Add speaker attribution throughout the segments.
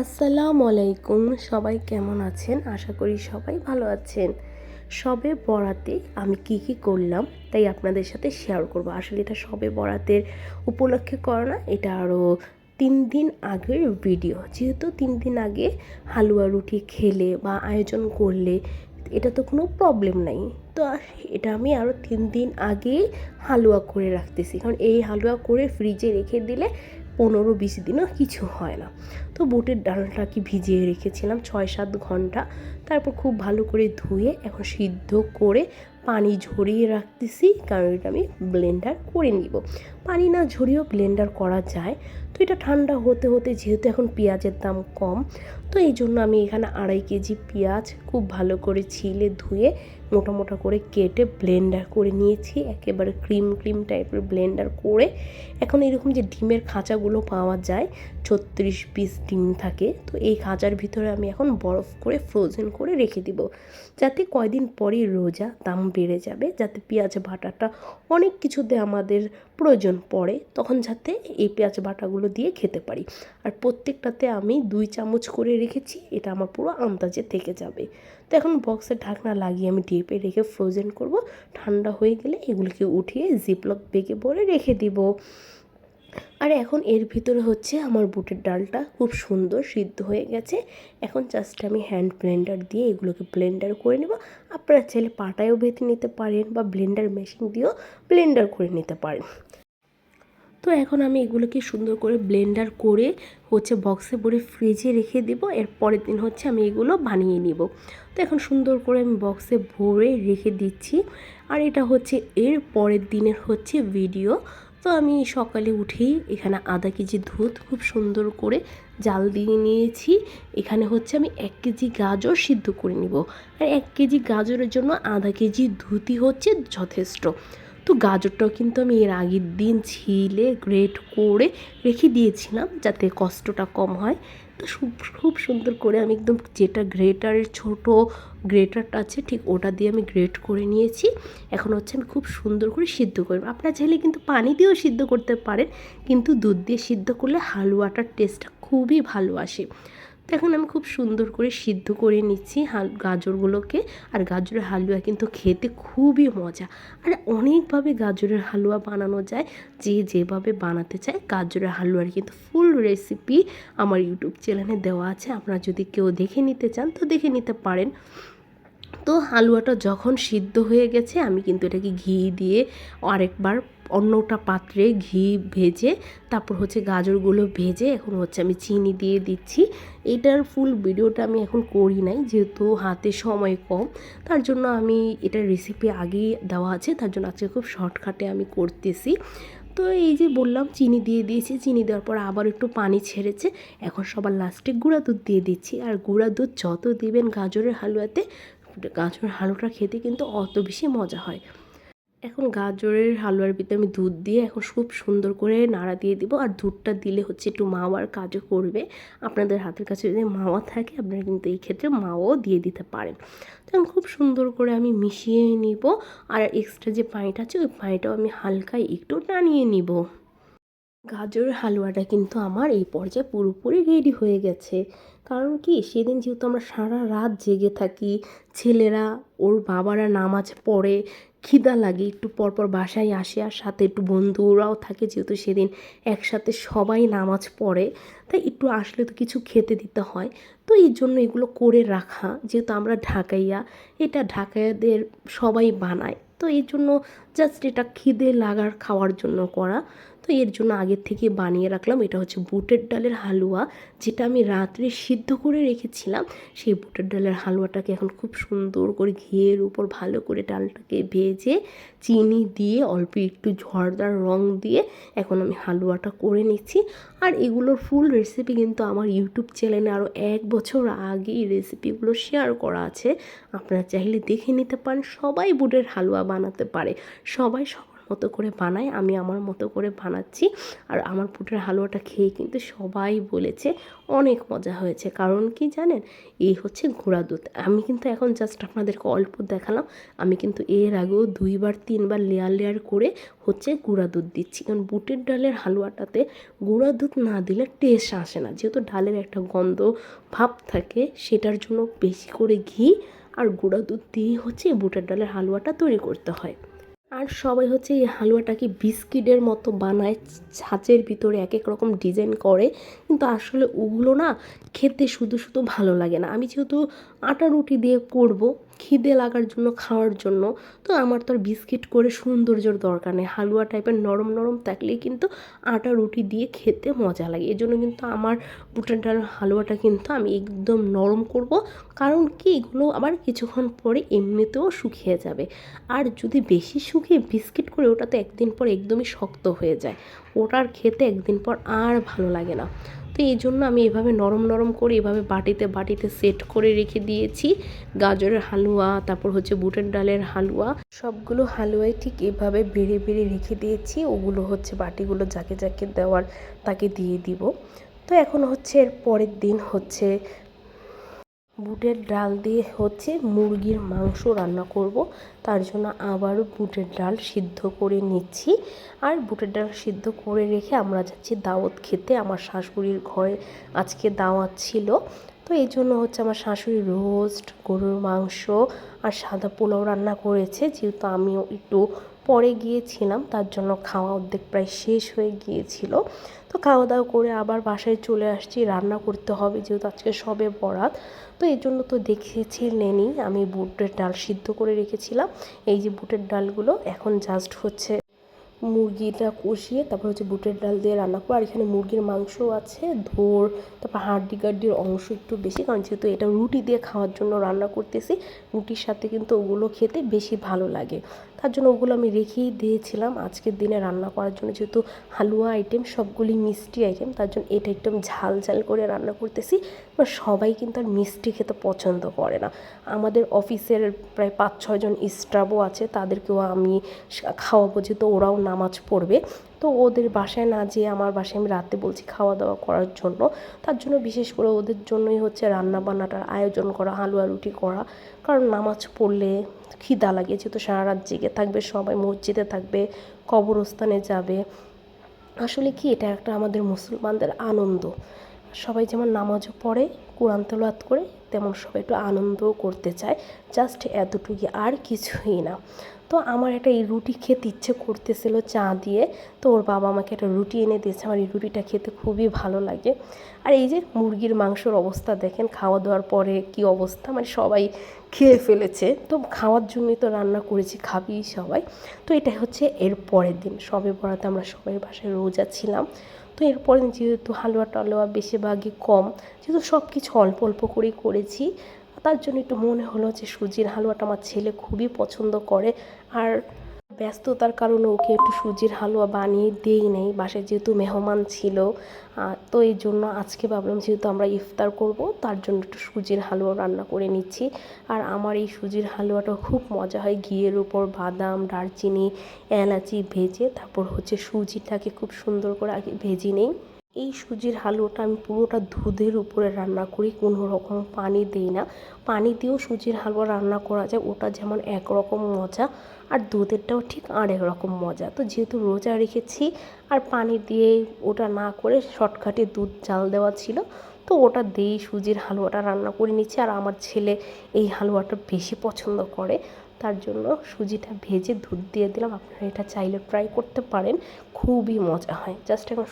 Speaker 1: আসসালামু আলাইকুম। সবাই কেমন আছেন? আশা করি সবাই ভালো আছেন। সবে বরাতে আমি কি কি করলাম, তাই আপনাদের সাথে শেয়ার করব। আসলে এটা সবে বরাতের উপলক্ষে করা না, এটা আরও তিন দিন আগের ভিডিও যেহেতু তিন দিন আগে হালুয়া রুটি খেলে বা আয়োজন করলে এটা তো কোনো প্রবলেম নাই। তো এটা আমি আরও তিন দিন আগেই হালুয়া করে রাখতেছি। কারণ এই হালুয়া করে ফ্রিজে রেখে দিলে পনেরো বিশ দিনও কিছু হয় না। তো বুটের ডালটাকে ভিজিয়ে রেখেছিলাম ছয় সাত ঘণ্টা। তারপর খুব ভালো করে ধুয়ে এখন সিদ্ধ করে পানি ঝরিয়ে রাখতেছি, কারণ এটা আমি ব্লেন্ডার করে নিব। পানি না ঝরিয়েও ব্লেন্ডার করা যায়। তো এটা ঠান্ডা হতে হতে যেহেতু এখন পেঁয়াজের দাম কম, তো এই জন্য আমি এখানে আড়াই কেজি পেঁয়াজ খুব ভালো করে ছিলে ধুয়ে মোটা মোটা করে কেটে ব্লেন্ডার করে নিয়েছি, একেবারে ক্রিম ক্রিম টাইপের ব্লেন্ডার করে। এখন এরকম যে ডিমের খাঁচাগুলো পাওয়া যায়, ছত্রিশ পিস ডিম থাকে, তো এই খাঁচার ভিতরে আমি এখন বরফ করে ফ্রোজেন করে রেখে দিব। যাতে কয়দিন পরেই রোজা দাম বেড়ে যাবে, যাতে পেঁয়াজ বাটাটা অনেক কিছুতে আমাদের প্রয়োজন পড়ে, তখন যাতে এই পেঁয়াজ বাটাগুলো দিয়ে খেতে পারি। আর প্রত্যেকটাতে আমি দুই চামচ করে রেখেছি, এটা আমার পুরো আন্দাজে থেকে যাবে। তো এখন বক্সের ঢাকনা লাগিয়ে আমি ডিপে রেখে ফ্রোজেন করব। ঠান্ডা হয়ে গেলে এগুলোকে উঠিয়ে জিপলক বেগে পরে রেখে দিব। আর এখন এর ভিতরে হচ্ছে আমার বুটের ডালটা খুব সুন্দর সিদ্ধ হয়ে গেছে। এখন জাস্ট আমি হ্যান্ড ব্লেন্ডার দিয়ে এগুলোকে ব্লেন্ডার করে নেব। আপনারা চাইলে পাটায়ও বেঁধে নিতে পারেন বা ব্লেন্ডার মেশিন দিয়েও ব্লেন্ডার করে নিতে পারেন। তো এখন আমি এগুলোকে সুন্দর করে ব্লেন্ডার করে হচ্ছে বক্সে ভরে ফ্রিজে রেখে দেব। এর পরের দিন হচ্ছে আমি এগুলো বানিয়ে নিব। তো এখন সুন্দর করে আমি বক্সে ভরে রেখে দিচ্ছি। আর এটা হচ্ছে এর পরের দিনের হচ্ছে ভিডিও। তো আমি সকালে উঠেই এখানে আধা কেজি দুধ খুব সুন্দর করে জাল দিয়ে নিয়েছি। এখানে হচ্ছে আমি এক কেজি গাজর সিদ্ধ করে নিব। আর এক কেজি গাজরের জন্য আধা কেজি দুধই হচ্ছে যথেষ্ট। তো গাজরটাও কিন্তু আমি এর আগের দিন ছিলে গ্রেট করে রেখে দিয়েছিলাম যাতে কষ্টটা কম হয়। তো খুব সুন্দর করে আমি একদম যেটা গ্রেটারের ছোট গ্রেটারটা আছে ঠিক ওটা দিয়ে আমি গ্রেট করে নিয়েছি। এখন হচ্ছে আমি খুব সুন্দর করে সিদ্ধ করব আপনার চাইলে কিন্তু পানি দিয়েও সিদ্ধ করতে পারেন, কিন্তু দুধ দিয়ে সিদ্ধ করলে হালুয়াটার টেস্টটা খুবই ভালো আসে। এখন আমি খুব সুন্দর করে সিদ্ধ করে নিচ্ছি হাল গাজরগুলোকে। আর গাজরের হালুয়া কিন্তু খেতে খুবই মজা। আর অনেকভাবে গাজরের হালুয়া বানানো যায়। যে যেভাবে বানাতে চায়, গাজরের হালুয়ার কিন্তু ফুল রেসিপি আমার ইউটিউব চ্যানেলে দেওয়া আছে। আপনারা যদি কেউ দেখে নিতে চান, তো দেখে নিতে পারেন। তো হালুয়াটা যখন সিদ্ধ হয়ে গেছে, আমি কিন্তু এটাকে ঘি দিয়ে আরেকবার অন্যটা পাত্রে ঘি ভেজে, তারপর হচ্ছে গাজরগুলো ভেজে এখন হচ্ছে আমি চিনি দিয়ে দিচ্ছি। এটার ফুল ভিডিওটা আমি এখন করি নাই, যেহেতু হাতে সময় কম। তার জন্য আমি এটার রেসিপি আগেই দেওয়া আছে, তার জন্য আজকে খুব শর্টকাটে আমি করতেছি। তো এই যে বললাম, চিনি দিয়ে দিয়েছি, চিনি দেওয়ার পর আবার একটু পানি ছেড়েছে। এখন সবার লাস্টে গুঁড়া দুধ দিয়ে দিচ্ছি। আর গুঁড়া দুধ যত দিবেন গাজরের হালুয়াতে, গাজরের হালুয়াটা খেতে কিন্তু অত বেশি মজা হয়। এখন গাজরের হালুয়ার ভিতরে আমি দুধ দিয়ে এখন খুব সুন্দর করে নাড়া দিয়ে দিব। আর দুধটা দিলে হচ্ছে একটু মাওয়ার কাজও করবে। আপনাদের হাতের কাছে যদি মাওয়া থাকে, আপনারা কিন্তু এই ক্ষেত্রে মাওয়াও দিয়ে দিতে পারেন। তখন খুব সুন্দর করে আমি মিশিয়ে নিব। আর এক্সট্রা যে পানিটা আছে, ওই পানিটাও আমি হালকা একটু টানিয়ে নিব। গাজরের হালুয়াটা কিন্তু আমার এই পর্যায়ে পুরোপুরি রেডি হয়ে গেছে। কারণ কি, সেদিন যেহেতু আমরা সারা রাত জেগে থাকি, ছেলেরা, ওর বাবারা নামাজ পড়ে খিদা লাগে, একটু পরপর বাসায় আসে আর সাথে একটু বন্ধুরাও থাকে যেহেতু সেদিন একসাথে সবাই নামাজ পড়ে, তাই একটু আসলে তো কিছু খেতে দিতে হয়। তো এই জন্য এগুলো করে রাখা, যেহেতু আমরা ঢাকাইয়া, এটা ঢাকাইয়াদের সবাই বানায়। তো এই জন্য জাস্ট এটা খিদে লাগার খাওয়ার জন্য করা। তো এর জন্য আগের থেকে বানিয়ে রাখলাম। এটা হচ্ছে বুটের ডালের হালুয়া, যেটা আমি রাত্রে সিদ্ধ করে রেখেছিলাম। সেই বুটের ডালের হালুয়াটাকে এখন খুব সুন্দর করে ঘিয়ের উপর ভালো করে ডালটাকে ভেজে চিনি দিয়ে, অল্প একটু ঝর্দার রং দিয়ে এখন আমি হালুয়াটা করে নিচ্ছি। আর এগুলোর ফুল রেসিপি কিন্তু আমার ইউটিউব চ্যানেলে আরও এক বছর আগে এই রেসিপিগুলো শেয়ার করা আছে। আপনারা চাইলে দেখে নিতে পারেন, সবাই বুটের হালুয়া বানাতে পারে। সবাই সবার মতো করে বানায়, আমি আমার মতো করে বানাচ্ছি। আর আমার বুটের হালুয়াটা খেয়ে কিন্তু সবাই বলেছে অনেক মজা হয়েছে। কারণ কি জানেন? এই হচ্ছে গুঁড়া দুধ। আমি কিন্তু এখন জাস্ট আপনাদেরকে অল্প দেখালাম। আমি কিন্তু এর আগেও দুইবার, তিনবার লেয়ার লেয়ার করে হচ্ছে গুঁড়া দুধ দিচ্ছি। কারণ বুটের ডালের হালুয়াটাতে গুঁড়া দুধ না দিলে টেস্ট আসে না। যেহেতু ডালের একটা গন্ধ ভাব থাকে, সেটার জন্য বেশি করে ঘি আর গুঁড়া দুধ দিয়ে হচ্ছে বুটের ডালের হালুয়াটা তৈরি করতে হয়। আর সবাই হচ্ছে এই হালুয়াটাকে বিস্কিটের মতো বানায়, ছাঁচের ভিতরে এক এক রকম ডিজাইন করে। কিন্তু আসলে ওগুলো না খেতে শুধু শুধু ভালো লাগে না। আমি যেহেতু আটা রুটি দিয়ে করব খিদে লাগার জন্য, খাওয়ার জন্য। তো আমার তো আর বিস্কিট করে সৌন্দর্যর দরকার নেই। হালুয়া টাইপের নরম নরম থাকলেই কিন্তু আটা রুটি দিয়ে খেতে মজা লাগে। এই জন্য কিন্তু আমার বুটের ডাল হালুয়াটা কিন্তু আমি একদম নরম করব। কারণ কি? এগুলো আবার কিছুক্ষণ পরে এমনিতেও শুকিয়ে যাবে। আর যদি বেশি শুকিয়ে বিস্কিট করে, ওটা তো একদিন পর একদমই শক্ত হয়ে যায়। ওটার খেতে একদিন পর আর ভালো লাগে না। তো এই জন্য আমি এভাবে নরম নরম করে এভাবে বাটিতে বাটিতে সেট করে রেখে দিয়েছি। গাজরের হালুয়া, তারপর হচ্ছে বুটের ডালের হালুয়া, সবগুলো হালুয়াই ঠিক এভাবে বেড়ে বেড়ে রেখে দিয়েছি। ওগুলো হচ্ছে বাটিগুলো যাকে যাকে দেওয়ার তাকে দিয়ে দিব। তো এখন হচ্ছে এর পরের দিন হচ্ছে বুটের ডাল দিয়ে হচ্ছে মুরগির মাংস রান্না করব। তার জন্য আবারও বুটের ডাল সিদ্ধ করে নিচ্ছি। আর বুটের ডাল সিদ্ধ করে রেখে আমরা যাচ্ছি দাওয়াত খেতে। আমার শাশুড়ির ঘরে আজকে দাওয়াত ছিল। তো এই জন্য হচ্ছে আমার শাশুড়ি রোস্ট, গরুর মাংস আর সাদা পোলাও রান্না করেছে। যেহেতু আমিও একটু পরে গিয়েছিলাম, তার জন্য খাওয়া অর্ধেক প্রায় শেষ হয়ে গিয়েছিল। তো খাওয়া দাওয়া করে আবার বাসায় চলে আসছি, রান্না করতে হবে যেহেতু আজকে সবে বরাত। তো এই জন্য তো দেখেছিলেনই আমি বুটের ডাল সিদ্ধ করে রেখেছিলাম। এই যে বুটের ডালগুলো এখন জাস্ট হচ্ছে মুরগিটা কষিয়ে তারপর হচ্ছে বুটের ডাল দিয়ে রান্না করব। আর এখানে মুরগির মাংস আছে, ধোর, তারপর হাড্ডি গাড্ডির অংশ একটু বেশি, কারণ যেহেতু এটা রুটি দিয়ে খাওয়ার জন্য রান্না করতেছি, রুটির সাথে কিন্তু ওগুলো খেতে বেশি ভালো লাগে। তার জন্য ওগুলো আমি রেখেই দিয়েছিলাম। আজকের দিনে রান্না করার জন্য যেহেতু হালুয়া আইটেম সবগুলি মিষ্টি আইটেম তার জন্য এটা একদম ঝাল ঝাল করে রান্না করতেছি। সবাই কিন্তু আর মিষ্টি খেতে পছন্দ করে না। আমাদের অফিসের প্রায় পাঁচ ছয়জন স্টাফও আছে, তাদেরকেও আমি খাওয়াবো, যেহেতু ওরাও নামাজ পড়বে। তো ওদের বাসায় না যেয়ে আমার বাসায় আমি রাতে বলছি খাওয়া দাওয়া করার জন্য। তার জন্য বিশেষ করে ওদের জন্যই হচ্ছে রান্না বান্নাটার আয়োজন করা, হালুয়া রুটি করা। কারণ নামাজ পড়লে খিদা লাগে যেহেতু সারা রাত জেগে থাকবে, সবাই মসজিদে থাকবে, কবরস্থানে যাবে। আসলে কি, এটা একটা আমাদের মুসলমানদের আনন্দ। সবাই যেমন নামাজও পড়ে, কোরআন তেলাওয়াত করে, তেমন সবাই একটু আনন্দও করতে চায়। জাস্ট এতটুকু আর কিছুই না। তো আমার একটা এই রুটি খেতে ইচ্ছে করতেছিল চা দিয়ে। তো ওর বাবা আমাকে একটা রুটি এনে দিয়েছে। আমার এই রুটিটা খেতে খুবই ভালো লাগে। আর এই যে মুরগির মাংসর অবস্থা দেখেন, খাওয়া দাওয়ার পরে কি অবস্থা মানে সবাই খেয়ে ফেলেছে। তো খাওয়ার জন্যই তো রান্না করেছি, খাবি সবাই। তো এটা হচ্ছে এর পরের দিন। সবে পড়াতে আমরা সবাই বাসায় রোজা ছিলাম। তো এরপরে যেহেতু হালুয়া টালুয়া বেশিরভাগই কম, যেহেতু সব কিছু অল্প অল্প করেই করেছি তার জন্য একটু মনে হলো যে সুজির হালুয়াটা আমার ছেলে খুবই পছন্দ করে। আর ব্যস্ততার কারণে ওকে একটু সুজির হালুয়া বানিয়ে দিই নেই। বাসায় যেহেতু মেহমান ছিল তো এই জন্য আজকে ভাবলাম যেহেতু আমরা ইফতার করব, তার জন্য একটু সুজির হালুয়া রান্না করে নিচ্ছি। আর আমার এই সুজির হালুয়াটা খুব মজা হয়, ঘিয়ের উপর বাদাম, দারচিনি, এলাচি ভেজে, তারপর হচ্ছে সুজিটাকে খুব সুন্দর করে আগে ভেজে নেই। এই সুজির হালুয়াটা আমি পুরোটা দুধের উপরে রান্না করি, কোনো রকম পানি দিই না। পানি দিয়েও সুজির হালুয়া রান্না করা যায়, ওটা যেমন একরকম মজা আর দুধেরটাও ঠিক আরেক রকম মজা। তো যেহেতু রোজা রেখেছি আর পানি দিয়ে ওটা না করে শর্টকাটে দুধ জাল দেওয়া ছিল, তো ওটা দিয়েই সুজির হালুয়াটা রান্না করে নিচ্ছি। আর আমার ছেলে এই হালুয়াটা বেশি পছন্দ করে, তার জন্য সুজিটা ভেজে দুধ দিয়ে দিলাম। আপনারা এটা চাইলে ট্রাই করতে পারেন, খুবই মজা হয়। জাস্ট এখন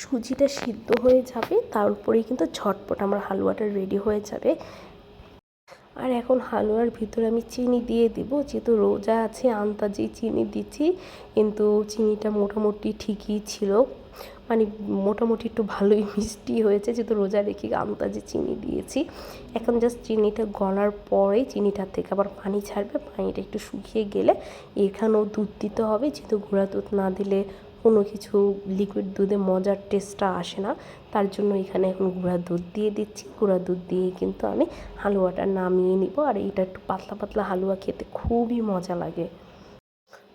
Speaker 1: সুজিটা সিদ্ধ হয়ে যাবে তারপরেই কিন্তু ঝটপট আমার হালুয়াটা রেডি হয়ে যাবে। আর এখন হালুয়ার ভিতরে আমি চিনি দিয়ে দিব, যেহেতু রোজা আছে আন্তাজি চিনি দিচ্ছি, কিন্তু চিনিটা মোটামুটি ঠিকই ছিল। মানে মোটামুটি একটু ভালোই মিষ্টি হয়েছে, যেহেতু রোজা রেখে আন্তাজি চিনি দিয়েছি। এখন জাস্ট চিনিটা গলার পরেই চিনিটার থেকে আবার পানি ছাড়বে, পানিটা একটু শুকিয়ে গেলে এখানেও দুধ দিতে হবে, যেহেতু গুঁড়া দুধ না দিলে কোনো কিছু লিকুইড দুধে মজার টেস্টটা আসে না। তার জন্য এখানে এখন গুঁড়া দুধ দিয়ে দিচ্ছি। গুঁড়া দুধ দিয়ে কিন্তু আমি হালুয়াটা নামিয়ে নিব। আর এটা একটু পাতলা পাতলা হালুয়া খেতে খুবই মজা লাগে।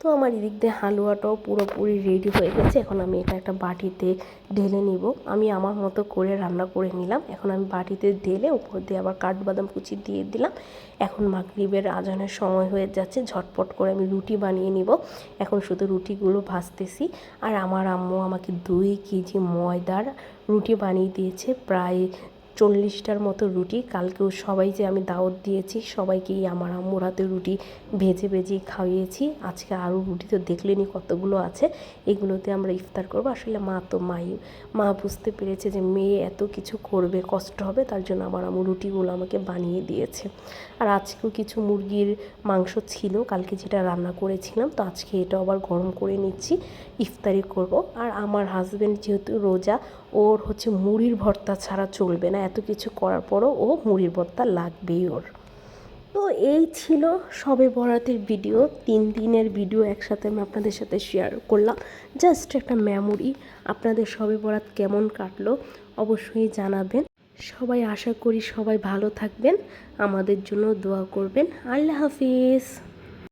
Speaker 1: তো আমার এদিক দিয়ে হালুয়াটাও পুরোপুরি রেডি হয়ে গেছে। এখন আমি এটা একটা বাটিতে ঢেলে নিব। আমি আমার মতো করে রান্না করে নিলাম। এখন আমি বাটিতে ঢেলে উপর দিয়ে আবার কাঠবাদাম কুচি দিয়ে দিলাম। এখন মাগরিবের আজানের সময় হয়ে যাচ্ছে। ঝটপট করে আমি রুটি বানিয়ে নিব। এখন শুধু রুটিগুলো ভাজতেছি। আর আমার আম্মু আমাকে দুই কেজি ময়দার রুটি বানিয়ে দিয়েছে। প্রায় চল্লিশটার মতো রুটি। কালকেও সবাই যে আমি দাওয়াত দিয়েছি, সবাইকেই আমার আম্মুর হাতে রুটি ভেজে ভেজে খাইয়েছি। আজকে আরও রুটি তো দেখলেনি কতগুলো আছে। এগুলোতে আমরা ইফতার করব। আসলে মা তো মাই, মা বুঝতে পেরেছে যে মেয়ে এত কিছু করবে, কষ্ট হবে, তার জন্য আমার আম্মু রুটিগুলো আমাকে বানিয়ে দিয়েছে। আর আজকেও কিছু মুরগির মাংস ছিল, কালকে যেটা রান্না করেছিলাম, তো আজকে এটা আবার গরম করে নিচ্ছি, ইফতারি করব। আর আমার হাজব্যান্ড যেহেতু রোজা ওর হচ্ছে মুড়ির ভর্তা ছাড়া চলবে না। এত কিছু করার পরও ও মুড়ির ভর্তা লাগবেই ওর। তো এই ছিল সবে বরাতের ভিডিও। তিন দিনের ভিডিও একসাথে আমি আপনাদের সাথে শেয়ার করলাম। জাস্ট একটা মেমোরি আপনাদের সবে বরাত কেমন কাটলো অবশ্যই জানাবেন। সবাই আশা করি সবাই ভালো থাকবেন। আমাদের জন্য দোয়া করবেন। আল্লাহ হাফিজ।